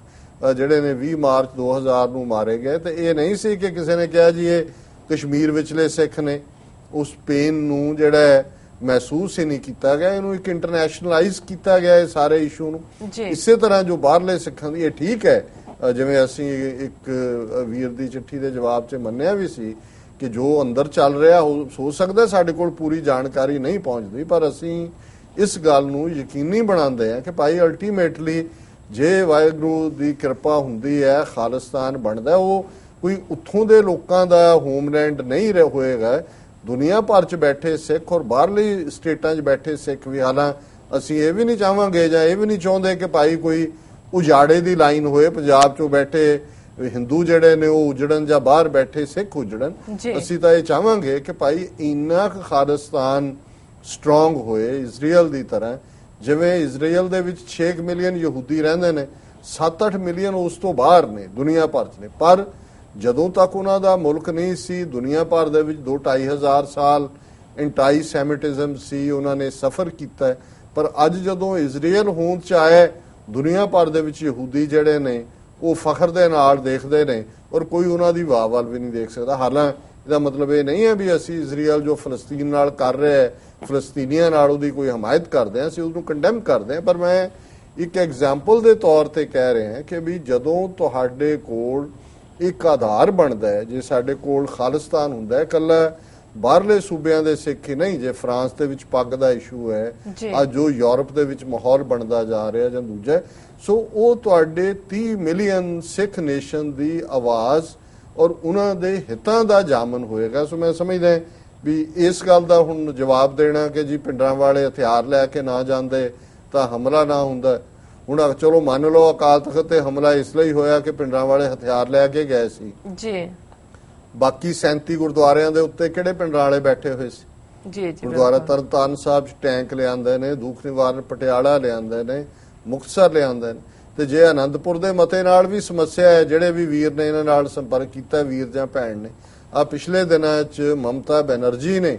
ਜਿਹੜੇ ਨੇ 20 ਮਾਰਚ 2000 ਨੂੰ ਮਾਰੇ ਗਏ ਤੇ ਇਹ ਨਹੀਂ ਸੀ ਕਿ ਕਿਸੇ ਨੇ ਕਿਹਾ ਜੀ ਇਹ ਕਸ਼ਮੀਰ ਵਿਚਲੇ ਸਿੱਖ ਨੇ ਉਸ ਪੇਨ ਨੂੰ ਜਿਹੜਾ ਹੈ ਮਹਿਸੂਸ ਹੀ ਨਹੀਂ ਕੀਤਾ ਗਿਆ ਇਹਨੂੰ ਇੱਕ ਇੰਟਰਨੈਸ਼ਨਲਾਈਜ਼ ਕੀਤਾ ਗਿਆ ਇਹ ਸਾਰੇ ਇਸ਼ੂ ਨੂੰ। ਇਸੇ ਤਰ੍ਹਾਂ ਜੋ ਬਾਹਰਲੇ ਸਿੱਖਾਂ ਦੀ ਇਹ ਠੀਕ ਹੈ ਜਿਵੇਂ ਅਸੀਂ ਇੱਕ ਵੀਰ ਦੀ ਚਿੱਠੀ ਦੇ ਜਵਾਬ 'ਚ ਮੰਨਿਆ ਵੀ ਸੀ ਕਿ ਜੋ ਅੰਦਰ ਚੱਲ ਰਿਹਾ ਹੋ ਹੋ ਸਕਦਾ ਸਾਡੇ ਕੋਲ ਪੂਰੀ ਜਾਣਕਾਰੀ ਨਹੀਂ ਪਹੁੰਚਦੀ, ਪਰ ਅਸੀਂ ਇਸ ਗੱਲ ਨੂੰ ਯਕੀਨੀ ਬਣਾਉਂਦੇ ਹਾਂ ਕਿ ਭਾਈ ਅਲਟੀਮੇਟਲੀ ਜੇ ਵਾਹਿਗੁਰੂ ਦੀ ਕਿਰਪਾ ਹੁੰਦੀ ਹੈ, ਖਾਲਿਸਤਾਨ ਬਣਦਾ, ਉਹ ਕੋਈ ਉੱਥੋਂ ਦੇ ਲੋਕਾਂ ਦਾ ਹੋਮਲੈਂਡ ਨਹੀਂ ਰਹਿ ਹੋਏਗਾ। ਦੁਨੀਆ ਭਰ ਚ ਬੈਠੇ ਸਿੱਖ ਔਰ ਬਾਹਰਲੀ ਸਟੇਟਾਂ 'ਚ ਬੈਠੇ ਸਿੱਖ ਵੀ ਹਾਲਾਂ ਅਸੀਂ ਇਹ ਵੀ ਨਹੀਂ ਚਾਹਾਂਗੇ ਜਾਂ ਇਹ ਵੀ ਨਹੀਂ ਚਾਹੁੰਦੇ ਕਿ ਭਾਈ ਕੋਈ ਉਜਾੜੇ ਦੀ ਲਾਈਨ ਹੋਏ ਪੰਜਾਬ 'ਚੋਂ ਬੈਠੇ ਹਿੰਦੂ ਜਿਹੜੇ ਨੇ ਉਹ ਉਜੜਨ ਜਾਂ ਬਾਹਰ ਬੈਠੇ ਸਿੱਖ ਉਜੜਨ। ਅਸੀਂ ਤਾਂ ਇਹ ਚਾਹਾਂਗੇ ਕਿ ਭਾਈ ਇੰਨਾ ਕੁ ਖਾਲਿਸਤਾਨ ਸਟਰੋਂਗ ਹੋਏ ਇਜ਼ਰਾਈਲ ਦੀ ਤਰ੍ਹਾਂ ਜਿਵੇਂ ਇਜ਼ਰਾਈਲ ਦੇ ਵਿੱਚ 6 ਮਿਲੀਅਨ ਯਹੂਦੀ ਰਹਿੰਦੇ ਨੇ 7-8 ਮਿਲੀਅਨ ਉਸ ਤੋਂ ਬਾਹਰ ਨੇ ਦੁਨੀਆ ਭਰ 'ਚ ਨੇ ਪਰ ਜਦੋਂ ਤੱਕ ਉਹਨਾਂ ਦਾ ਮੁਲਕ ਨਹੀਂ ਸੀ ਦੁਨੀਆ ਭਰ ਦੇ ਵਿੱਚ 2-2.5 ਹਜ਼ਾਰ ਸਾਲ ਐਂਟਾਈ ਸੈਮਿਟਿਜ਼ਮ ਸੀ ਉਹਨਾਂ ਨੇ ਸਫਰ ਕੀਤਾ। ਪਰ ਅੱਜ ਜਦੋਂ ਇਜ਼ਰਾਈਲ ਹੋਂਦ ਚ ਆਇਆ ਦੁਨੀਆ ਭਰ ਦੇ ਵਿੱਚ ਯਹੂਦੀ ਜਿਹੜੇ ਨੇ, ਉਹ ਫਖਰ ਦੇ ਨਾਲ ਦੇਖਦੇ ਨੇ ਔਰ ਕੋਈ ਉਹਨਾਂ ਦੀ ਵਾਹ ਵੱਲ ਵੀ ਨਹੀਂ ਦੇਖ ਸਕਦਾ। ਹਾਲਾਂ ਇਹਦਾ ਮਤਲਬ ਇਹ ਨਹੀਂ ਹੈ ਵੀ ਅਸੀਂ ਇਜ਼ਰਾਈਲ ਜੋ ਫਲਸਤੀਨ ਨਾਲ ਕਰ ਰਿਹਾ ਹੈ, ਫਲਸਤੀਨੀਆਂ ਨਾਲ ਉਹਦੀ ਕੋਈ ਹਮਾਇਤ ਕਰਦੇ ਹਾਂ, ਅਸੀਂ ਉਹਨੂੰ ਕੰਡੈਮ ਕਰਦੇ ਹਾਂ। ਪਰ ਮੈਂ ਇੱਕ ਐਗਜ਼ਾਮਪਲ ਦੇ ਤੌਰ ਤੇ ਕਹਿ ਰਿਹਾ ਕਿ ਵੀ ਜਦੋਂ ਤੁਹਾਡੇ ਕੋਲ ਇੱਕ ਆਧਾਰ ਬਣਦਾ ਹੈ, ਜੇ ਸਾਡੇ ਕੋਲ ਖਾਲਿਸਤਾਨ ਹੁੰਦਾ ਹੈ ਕੱਲਾ ਬਾਹਰਲੇ ਸੂਬਿਆਂ ਦੇ ਸਿੱਖ ਹੀ ਨਹੀਂ ਜੇ ਫਰਾਂਸ ਦੇ ਵਿੱਚ ਪੱਗ ਦਾ ਇਸ਼ੂ ਹੈ। ਅੱਜ ਜੋ ਯੂਰਪ ਦੇ ਵਿੱਚ ਮਾਹੌਲ ਬਣਦਾ ਜਾ ਰਿਹਾ ਜਾਂ ਦੂਜਾ ਸੋ ਉਹ ਤੁਹਾਡੇ 30 ਮਿਲੀਅਨ ਸਿੱਖ ਨੇਸ਼ਨ ਦੀ ਆਵਾਜ਼ ਔਰ ਉਹਨਾਂ ਦੇ ਹਿੱਤਾਂ ਦਾ ਜਾਮਨ ਹੋਏਗਾ। ਸੋ ਮੈਂ ਸਮਝਦਾ ਵੀ ਇਸ ਗੱਲ ਦਾ ਹੁਣ ਜਵਾਬ ਦੇਣਾ ਕਿ ਜੀ ਪਿੰਡਾਂ ਵਾਲੇ ਹਥਿਆਰ ਲੈ ਕੇ ਨਾ ਜਾਂਦੇ ਤਾਂ ਹਮਲਾ ਨਾ ਹੁੰਦਾ। ਹੁਣ ਚਲੋ ਮੰਨ ਲਓ ਅਕਾਲ ਤਖਤ ਤੇ ਹਮਲਾ ਇਸ ਲਈ ਹੋਇਆ ਕਿ ਪਿੰਡਾਂ ਵਾਲੇ ਹਥਿਆਰ ਲੈ ਕੇ ਗਏ ਸੀ। ਜੀ। ਬਾਕੀ 37 ਗੁਰਦੁਆਰਿਆਂ ਦੇ ਉੱਤੇ ਕਿਹੜੇ ਪਿੰਡਾਂ ਵਾਲੇ ਬੈਠੇ ਹੋਏ ਸੀ ਜੀ ਜੀ ਗੁਰਦੁਆਰਾ। ਤਰਨਤਾਰਨ ਸਾਹਿਬ ਟੈਂਕ ਲਿਆਂਦੇ ਨੇ ਦੁੱਖ ਨਿਵਾਰਨ ਪਟਿਆਲਾ ਲਿਆਂਦੇ ਨੇ ਮੁਕਤਸਰ ਲਿਆਂਦੇ ਨੇ ਤੇ ਜੇ ਆਨੰਦਪੁਰ ਦੇ ਮਤੇ ਨਾਲ ਵੀ ਸਮੱਸਿਆ ਹੈ ਜਿਹੜੇ ਵੀ ਵੀਰ ਨੇ ਇਹਨਾਂ ਨਾਲ ਸੰਪਰਕ ਕੀਤਾ ਵੀਰ ਜਾਂ ਭੈਣ ਨੇ ਆ ਪਿਛਲੇ ਦਿਨਾਂ 'ਚ ਮਮਤਾ ਬੈਨਰਜੀ ਨੇ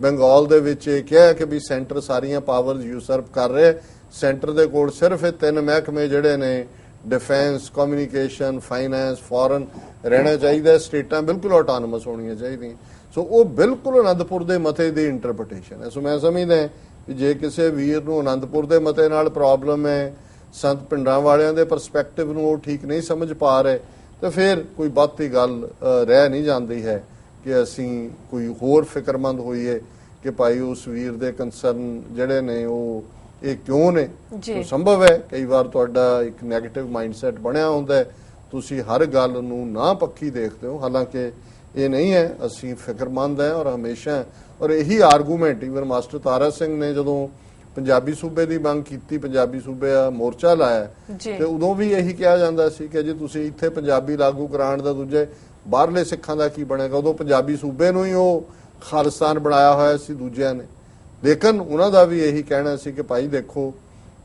ਬੰਗਾਲ ਦੇ ਵਿੱਚ ਇਹ ਕਿਹਾ ਕਿ ਵੀ ਸੈਂਟਰ ਸਾਰੀਆਂ ਪਾਵਰਸ ਯੂਸਰਪ ਕਰ ਰਿਹਾ। ਸੈਂਟਰ ਦੇ ਕੋਲ ਸਿਰਫ ਇਹ ਤਿੰਨ ਮਹਿਕਮੇ ਜਿਹੜੇ ਨੇ ਡਿਫੈਂਸ ਕਮਿਊਨੀਕੇਸ਼ਨ ਫਾਈਨੈਂਸ ਫੋਰਨ ਰਹਿਣਾ ਚਾਹੀਦਾ ਸਟੇਟਾਂ ਬਿਲਕੁਲ ਆਟੋਨਮਸ ਹੋਣੀਆਂ ਚਾਹੀਦੀਆਂ। ਸੋ ਉਹ ਬਿਲਕੁਲ ਅਨੰਦਪੁਰ ਦੇ ਮਤੇ ਦੀ ਇੰਟਰਪ੍ਰੀਟੇਸ਼ਨ ਹੈ। ਸੋ ਮੈਂ ਸਮਝਦਾ ਕਿ ਜੇ ਕਿਸੇ ਵੀਰ ਨੂੰ ਅਨੰਦਪੁਰ ਦੇ ਮਤੇ ਨਾਲ ਪ੍ਰੋਬਲਮ ਹੈ, ਸੰਤ ਪਿੰਡਾਂ ਵਾਲਿਆਂ ਦੇ ਪਰਸਪੈਕਟਿਵ ਨੂੰ ਉਹ ਠੀਕ ਨਹੀਂ ਸਮਝ ਪਾ ਰਹੇ, ਤਾਂ ਫਿਰ ਕੋਈ ਬਹੁਤੀ ਗੱਲ ਰਹਿ ਨਹੀਂ ਜਾਂਦੀ ਹੈ ਕਿ ਅਸੀਂ ਕੋਈ ਹੋਰ ਫਿਕਰਮੰਦ ਹੋਈਏ ਕਿ ਭਾਈ ਉਸ ਵੀਰ ਦੇ ਕੰਸਰਨ ਜਿਹੜੇ ਨੇ ਉਹ ਇਹ ਕਿਉਂ ਨੇ? ਜੀ। ਸੰਭਵ ਹੈ ਕਈ ਵਾਰ ਤੁਹਾਡਾ ਇੱਕ 네ਗੇਟਿਵ ਮਾਈਂਡਸੈਟ ਬਣਿਆ ਹੁੰਦਾ ਹੈ। ਤੁਸੀਂ ਹਰ ਗੱਲ ਨੂੰ ਨਾ ਪੱਕੀ ਦੇਖਦੇ ਹੋ। ਹਾਲਾਂਕਿ ਇਹ ਨਹੀਂ ਹੈ ਅਸੀਂ ਫਿਕਰਮੰਦ ਹੈ ਔਰ ਹਮੇਸ਼ਾ ਔਰ ਇਹੀ argument even master Tara Singh ਨੇ ਜਦੋਂ ਪੰਜਾਬੀ ਸੂਬੇ ਦੀ ਮੰਗ ਕੀਤੀ ਪੰਜਾਬੀ ਸੂਬੇ ਦਾ ਮੋਰਚਾ ਲਾਇਆ। ਤੇ ਉਦੋਂ ਵੀ ਇਹੀ ਕਿਹਾ ਜਾਂਦਾ ਸੀ ਕਿ ਜੇ ਤੁਸੀਂ ਇੱਥੇ ਪੰਜਾਬੀ ਲਾਗੂ ਕਰਾਉਣ ਦਾ ਦੂਜੇ ਬਾਹਰਲੇ ਸਿੱਖਾਂ ਦਾ ਕੀ ਬਣੇਗਾ? ਉਦੋਂ ਪੰਜਾਬੀ ਸੂਬੇ ਨੂੰ ਹੀ ਉਹ ਖਾਲਿਸਤਾਨ ਬਣਾਇਆ ਹੋਇਆ ਸੀ ਦੂਜਿਆਂ ਨੇ। ਲੇਕਿਨ ਉਹਨਾਂ ਦਾ ਵੀ ਇਹੀ ਕਹਿਣਾ ਸੀ ਕਿ ਭਾਈ ਦੇਖੋ,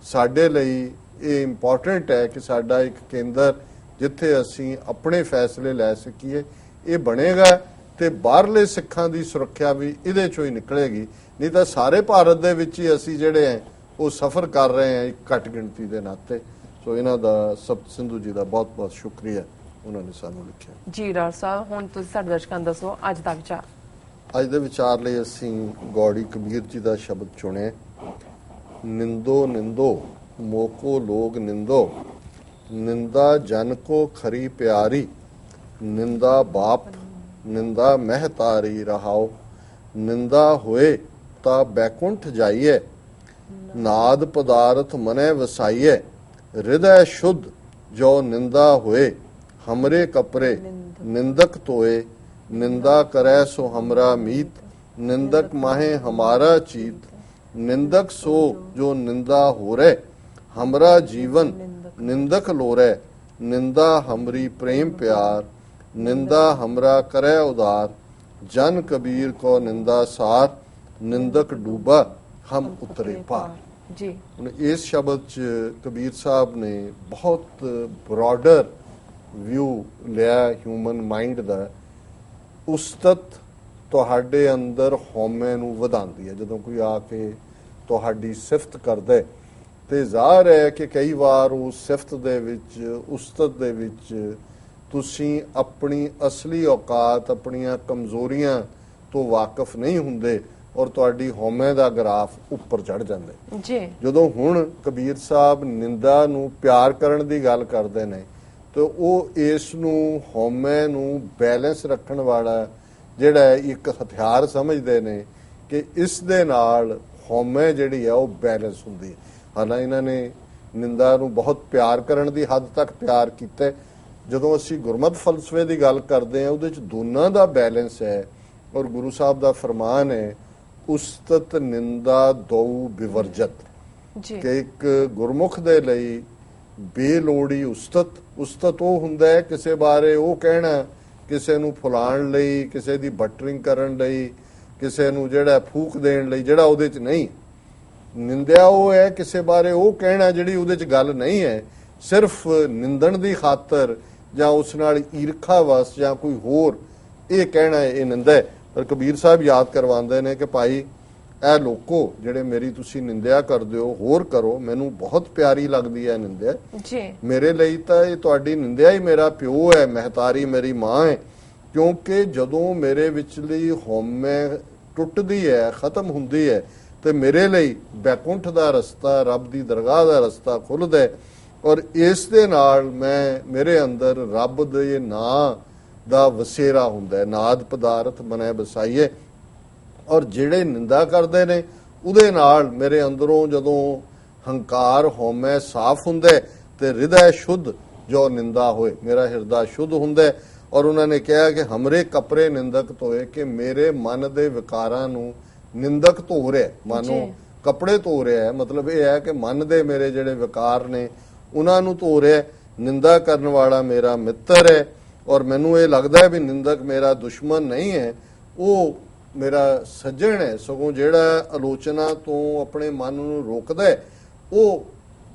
ਸਾਡੇ ਲਈ ਇਹ ਇੰਪੋਰਟੈਂਟ ਹੈ ਕਿ ਸਾਡਾ ਇੱਕ ਕੇਂਦਰ ਜਿੱਥੇ ਅਸੀਂ ਆਪਣੇ ਫੈਸਲੇ ਲੈ ਸਕੀਏ, ਇਹ ਬਣੇਗਾ ਤੇ ਬਾਹਰਲੇ ਸਿੱਖਾਂ ਦੀ ਸੁਰੱਖਿਆ ਵੀ ਇਹਦੇ ਚੋਂ ਹੀ ਨਿਕਲੇਗੀ। ਨਹੀਂ ਤਾਂ ਸਾਰੇ ਭਾਰਤ ਦੇ ਵਿੱਚ ਹੀ ਅਸੀਂ ਜਿਹੜੇ ਆ ਉਹ ਸਫ਼ਰ ਕਰ ਰਹੇ ਆ ਇੱਕ ਘੱਟ ਗਿਣਤੀ ਦੇ ਨਾਤੇ। ਸੋ ਇਹਨਾਂ ਦਾ ਸਬਤ ਸਿੰਧੂ ਜੀ ਦਾ ਬਹੁਤ ਬਹੁਤ ਸ਼ੁਕਰੀਆ, ਉਹਨਾਂ ਨੇ ਸਾਨੂੰ ਲਿਖਿਆ। ਜੀ, ਡਾਕਟਰ ਸਾਹਿਬ, ਹੁਣ ਤੁਸੀਂ ਸਾਡੇ ਦਰਸ਼ਕਾਂ ਨੂੰ ਦੱਸੋ, ਅੱਜ ਦਾ ਵਿਚਾਰ ਅੱਜ ਦੇ ਵਿਚਾਰ ਲਈ ਅਸੀਂ ਗੌੜੀ ਕਬੀਰ ਜੀ ਦਾ ਸ਼ਬਦ ਚੁਣਿਆ ਨਿੰਦੋ ਨਿੰਦੋ, ਮੋਕੋ ਲੋਗ ਨਿੰਦੋ। ਨਿੰਦਾ ਜਨ ਕੋ ਖਰੀ ਪਿਆਰੀ, ਨਿੰਦਾ ਬਾਪ, ਨਿੰਦਾ ਮਹਤਾਰੀ ਰਹਾਓ। ਨਿੰਦਾ ਹੋਏ ਤਾਂ ਬੈਕੁੰਠ ਜਾਈਏ ਨਾਦ ਪਦਾਰਥ ਮਨੈ ਵਸਾਈਏ ਹਿਰਦੈ ਸ਼ੁੱਧ ਜੋ ਨਿੰਦਾ ਹੋਏ, ਹਮਰੇ ਕਪਰੇ, ਨਿੰਦਕ ਤੋਏ। ਨਿੰਦਾ ਕਰੈ ਸੋ ਹਮਰਾ ਮੀਤ ਨਿੰਦਕ ਮਾਹੇ ਹਮਾਰਾ ਚੀਤ। ਨਿੰਦਕ ਸੋ ਜੋ ਨਿੰਦਾ ਹੋ ਰੇ ਹਮਰਾ ਜੀਵਨ ਨਿੰਦਕ ਲੋਰੇ। ਨਿੰਦਾ ਹਮਰੀ ਪ੍ਰੇਮ ਪਿਆਰ ਨਿੰਦਾ ਹਮਰਾ ਕਰੈ ਉਦਾਰ। ਜਨ ਕਬੀਰ ਕੋ ਨਿੰਦਾ ਸਾਰ ਨਿੰਦਕ ਡੂਬਾ ਹਮ ਉਤਰੇ ਪਾਰ। ਜੀ। ਹੁਣ ਇਸ ਸ਼ਬਦ ਚ ਕਬੀਰ ਸਾਹਿਬ ਨੇ ਬਹੁਤ ਬ੍ਰੌਡਰ ਵਿਊ ਲਿਆ ਹਿਊਮਨ ਮਾਈਂਡ ਦਾ। ਉਸਤਤ ਤੁਹਾਡੇ ਅੰਦਰ ਹਉਮੈ ਨੂੰ ਵਧਾਉਂਦੀ ਹੈ ਜਦੋਂ ਕੋਈ ਆ ਕੇ ਤੁਹਾਡੀ ਸਿਫਤ ਕਰਦਾ ਹੈ, ਤੇ ਜ਼ਾਹਰ ਹੈ ਕਿ ਕਈ ਵਾਰ ਉਸ ਸਿਫਤ ਦੇ ਵਿੱਚ ਉਸਤਤ ਦੇ ਵਿੱਚ ਤੁਸੀਂ ਆਪਣੀ ਅਸਲੀ ਔਕਾਤ ਆਪਣੀਆਂ ਕਮਜ਼ੋਰੀਆਂ ਤੋਂ ਵਾਕਿਫ ਨਹੀਂ ਹੁੰਦੇ ਔਰ ਤੁਹਾਡੀ ਹਉਮੈ ਦਾ ਗ੍ਰਾਫ ਉੱਪਰ ਚੜ ਜਾਂਦਾ। ਜੀ ਜਦੋਂ ਹੁਣ ਕਬੀਰ ਸਾਹਿਬ ਨਿੰਦਾ ਨੂੰ ਪਿਆਰ ਕਰਨ ਦੀ ਗੱਲ ਕਰਦੇ ਨੇ ਤੇ ਉਹ ਇਸ ਨੂੰ ਹਉਮੈ ਨੂੰ ਬੈਲੈਂਸ ਰੱਖਣ ਵਾਲਾ ਜਿਹੜਾ ਇੱਕ ਹਥਿਆਰ ਸਮਝਦੇ ਨੇ ਕਿ ਇਸ ਦੇ ਨਾਲ ਹਉਮੈ ਜਿਹੜੀ ਹੈ ਉਹ ਬੈਲੈਂਸ ਹੁੰਦੀ ਹੈ। ਹਾਲਾਂ ਇਹਨਾਂ ਨੇ ਨਿੰਦਾ ਨੂੰ ਬਹੁਤ ਪਿਆਰ ਕਰਨ ਦੀ ਹੱਦ ਤੱਕ ਪਿਆਰ ਕੀਤਾ। ਜਦੋਂ ਅਸੀਂ ਗੁਰਮਤ ਫਲਸਫੇ ਦੀ ਗੱਲ ਕਰਦੇ ਹਾਂ ਉਹਦੇ ਚ ਦੋਨਾਂ ਦਾ ਬੈਲੈਂਸ ਹੈ ਔਰ ਗੁਰੂ ਸਾਹਿਬ ਦਾ ਫਰਮਾਨ ਹੈ ਉਸਤਤ ਨਿੰਦਾ ਦੋ ਵਿਵਰਜਤ ਜੀ। ਕਿ ਇੱਕ ਗੁਰਮੁਖ ਦੇ ਲਈ ਬੇਲੋੜੀ ਉਸਤਤ ਉਸਤਤ ਉਹ ਹੁੰਦਾ ਹੈ ਕਿਸੇ ਬਾਰੇ ਉਹ ਕਹਿਣਾ ਕਿਸੇ ਨੂੰ ਫੁਲਾਣ ਲਈ, ਕਿਸੇ ਦੀ ਬਟਰਿੰਗ ਕਰਨ ਲਈ, ਕਿਸੇ ਨੂੰ ਜਿਹੜਾ ਫੂਕ ਦੇਣ ਲਈ, ਜਿਹੜਾ ਉਹਦੇ 'ਚ ਨਹੀਂ। ਨਿੰਦਿਆ ਉਹ ਹੈ, ਕਿਸੇ ਬਾਰੇ ਉਹ ਕਹਿਣਾ ਜਿਹੜੀ ਉਹਦੇ 'ਚ ਗੱਲ ਨਹੀਂ ਹੈ। ਸਿਰਫ ਨਿੰਦਣ ਦੀ ਖਾਤਰ ਜਾਂ ਉਸ ਨਾਲ ਈਰਖਾ ਵਸ ਜਾਂ ਕੋਈ ਹੋਰ ਇਹ ਕਹਿਣਾ ਇਹ ਨਿੰਦਾ ਹੈ। ਪਰ ਕਬੀਰ ਸਾਹਿਬ ਯਾਦ ਕਰਵਾਉਂਦੇ ਨੇ ਕਿ ਭਾਈ ਇਹ ਲੋਕੋ ਜਿਹੜੇ ਮੇਰੀ ਤੁਸੀਂ ਨਿੰਦਿਆ ਕਰਦੇ ਹੋ ਹੋਰ ਕਰੋ ਮੈਨੂੰ ਬਹੁਤ ਪਿਆਰੀ ਲੱਗਦੀ ਹੈ ਨਿੰਦਿਆ। ਜੀ। ਮੇਰੇ ਲਈ ਤਾਂ ਇਹ ਤੁਹਾਡੀ ਨਿੰਦਿਆ ਹੀ ਮੇਰਾ ਪਿਓ ਹੈ ਮਹਤਾਰੀ ਮੇਰੀ ਮਾਂ ਹੈ। ਕਿਉਂਕਿ ਜਦੋਂ ਮੇਰੇ ਵਿਚਲੀ ਹਉਮੈ ਟੁੱਟਦੀ ਹੈ ਖਤਮ ਹੁੰਦੀ ਹੈ ਤੇ ਮੇਰੇ ਲਈ ਬੈਕੁੰਠ ਦਾ ਰਸਤਾ ਰੱਬ ਦੀ ਦਰਗਾਹ ਦਾ ਰਸਤਾ ਖੁੱਲਦਾ ਹੈ। ਔਰ ਇਸ ਦੇ ਨਾਲ ਮੈਂ ਮੇਰੇ ਅੰਦਰ ਰੱਬ ਦੇ ਨਾਂ ਦਾ ਵਸੇਰਾ ਹੁੰਦਾ ਹੈ ਨਾਦ ਪਦਾਰਥ ਬਨੈ ਬਸਾਈਏ ਔਰ ਜਿਹੜੇ ਨਿੰਦਾ ਕਰਦੇ ਨੇ ਉਹਦੇ ਨਾਲ ਮੇਰੇ ਅੰਦਰੋਂ ਜਦੋਂ ਹੰਕਾਰ ਹਉਮੈ ਸਾਫ਼ ਹੁੰਦਾ ਤੇ ਹਿਰਦੈ ਸ਼ੁੱਧ ਜੋ ਨਿੰਦਾ ਹੋਏ ਮੇਰਾ ਹਿਰਦਾ ਸ਼ੁੱਧ ਹੁੰਦਾ ਔਰ ਉਹਨਾਂ ਨੇ ਕਿਹਾ ਕਿ ਹਮਰੇ ਕਪਰੇ ਨਿੰਦਕ ਧੋਏ ਕਿ ਮੇਰੇ ਮਨ ਦੇ ਵਿਕਾਰਾਂ ਨੂੰ ਨਿੰਦਕ ਧੋ ਰਿਹਾ। ਮਾਨੋ। ਕੱਪੜੇ ਧੋ ਰਿਹਾ ਮਤਲਬ ਇਹ ਹੈ ਕਿ ਮਨ ਦੇ ਮੇਰੇ ਜਿਹੜੇ ਵਿਕਾਰ ਨੇ ਉਹਨਾਂ ਨੂੰ ਧੋ ਰਿਹਾ। ਨਿੰਦਾ ਕਰਨ ਵਾਲਾ ਮੇਰਾ ਮਿੱਤਰ ਹੈ ਔਰ ਮੈਨੂੰ ਇਹ ਲੱਗਦਾ ਹੈ ਵੀ ਨਿੰਦਕ ਮੇਰਾ ਦੁਸ਼ਮਣ ਨਹੀਂ ਹੈ ਉਹ ਮੇਰਾ ਸੱਜਣ ਹੈ ਸਗੋਂ ਜਿਹੜਾ ਆਲੋਚਨਾ ਤੋਂ ਆਪਣੇ ਮਨ ਨੂੰ ਰੋਕਦਾ ਹੈ ਉਹ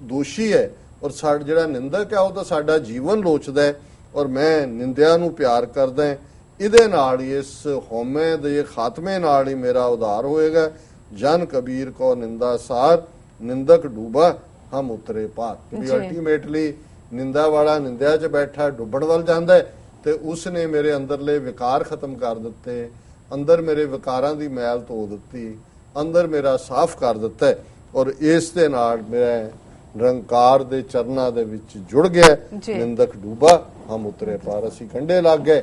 ਦੋਸ਼ੀ ਹੈ ਔਰ ਸਾਡਾ ਜਿਹੜਾ ਨਿੰਦਕ ਹੈ ਉਹ ਤਾਂ ਸਾਡਾ ਜੀਵਨ ਲੋਚਦਾ ਹੈ ਔਰ ਮੈਂ ਨਿੰਦਿਆ ਨੂੰ ਪਿਆਰ ਕਰਦਾ ਹਾਂ। ਇਹਦੇ ਨਾਲ ਹੀ ਇਸ ਹਉਮੈ ਦੇ ਖਾਤਮੇ ਨਾਲ ਹੀ ਮੇਰਾ ਉਧਾਰ ਹੋਏਗਾ। ਜਨ ਕਬੀਰ ਕੋ ਨਿੰਦਾ ਸਾਰ ਨਿੰਦਕ ਡੂਬਾ ਹਮ ਉਤਰੇ ਪਾਰ। ਵੀ। ਅਲਟੀਮੇਟਲੀ ਨਿੰਦਾ ਵਾਲਾ ਨਿੰਦਿਆ 'ਚ ਬੈਠਾ ਡੁੱਬਣ ਵੱਲ ਜਾਂਦਾ ਤੇ ਉਸ ਨੇ ਮੇਰੇ ਅੰਦਰਲੇ ਵਿਕਾਰ ਖਤਮ ਕਰ ਦਿੱਤੇ। ਅੰਦਰ ਮੇਰੇ ਵਿਕਾਰਾਂ ਦੀ ਮੈਲ ਧੋ ਦਿੱਤੀ ਅੰਦਰ ਮੇਰਾ ਸਾਫ਼ ਕਰ ਦਿੱਤਾ ਔਰ ਇਸ ਦੇ ਨਾਲ ਮੈਂ ਨਿਰੰਕਾਰ ਦੇ ਚਰਨਾਂ ਦੇ ਵਿੱਚ ਜੁੜ ਗਿਆ। ਨਿੰਦਕ ਡੂਬਾ ਹਮ ਉਤਰੇ ਪਾਰ ਅਸੀਂ ਕੰਡੇ ਲੱਗ ਗਏ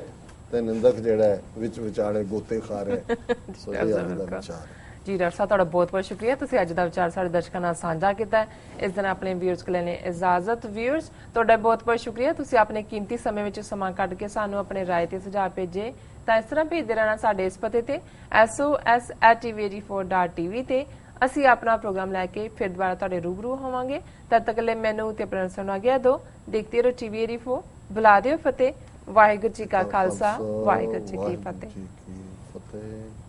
ਤੇ ਨਿੰਦਕ ਜਿਹੜਾ ਵਿੱਚ ਵਿਚਾਲੇ ਗੋਤੇ ਖਾ ਰਿਹਾ। <laughs> ਸੋ ਇਹ ਅੱਜ ਦਾ ਬਿਲਕੁਲ। ਵਿਚਾਰ ਹੈ। ਜੀ ਡਾਕਟਰ ਸਾਹਿਬ ਤੁਹਾਡਾ ਬਹੁਤ ਬਹੁਤ ਸ਼ੁਕਰੀਆ। ਤੁਸੀਂ ਅੱਜ ਦਾ ਵਿਚਾਰ ਸਾਡੇ ਦਰਸ਼ਕਾਂ ਨਾਲ ਸਾਂਝਾ ਕੀਤਾ। ਇਸ ਦਿਨ ਆਪਣੇ ਵੀਅਰਸ ਕੋਲ ਨੇ ਇਜਾਜ਼ਤ ਵੀਅਰਸ ਤੁਹਾਡਾ ਬਹੁਤ ਬਹੁਤ ਸ਼ੁਕਰੀਆ। ਤੁਸੀਂ ਆਪਣੇ ਕੀਮਤੀ ਸਮੇਂ ਵਿੱਚ ਸਮਾਂ ਕੱਢ ਕੇ ਸਾਨੂੰ ਆਪਣੇ ਰਾਏ ਤੇ ਸੁਝਾਅ ਭੇਜੇ। ਤਾਂ ਇਸ ਤਰ੍ਹਾਂ ਭੇਜਦੇ ਰਹਿਣਾ ਸਾਡੇ ਇਸ ਪਤੇ ਤੇ sos@tvd4.tv ਤੇ। ਅਸੀਂ ਆਪਣਾ ਪ੍ਰੋਗਰਾਮ ਲੈ ਕੇ ਫਿਰ ਦੁਬਾਰਾ ਤੁਹਾਡੇ ਰੂਬਰੂ ਹੋਵਾਂਗੇ। ਤਦ ਤੱਕ ਲਈ ਮੈਨੂੰ ਤੇ ਪ੍ਰਣਸਨ ਨੂੰ ਆਗਿਆ ਦਿਓ। ਦੇਖਦੇ ਰਹੋ ਟੀਵੀ 84 ਬੁਲਾ ਦਿਓ ਫਤਿਹ। ਵਾਹਿਗੁਰੂ ਜੀ ਕਾ ਖਾਲਸਾ। ਵਾਹਿਗੁਰੂ ਜੀ ਕੀ ਫਤਿਹ ਵਾਹਿਗੁਰੂ ਜੀ ਕੀ ਫਤਿਹ।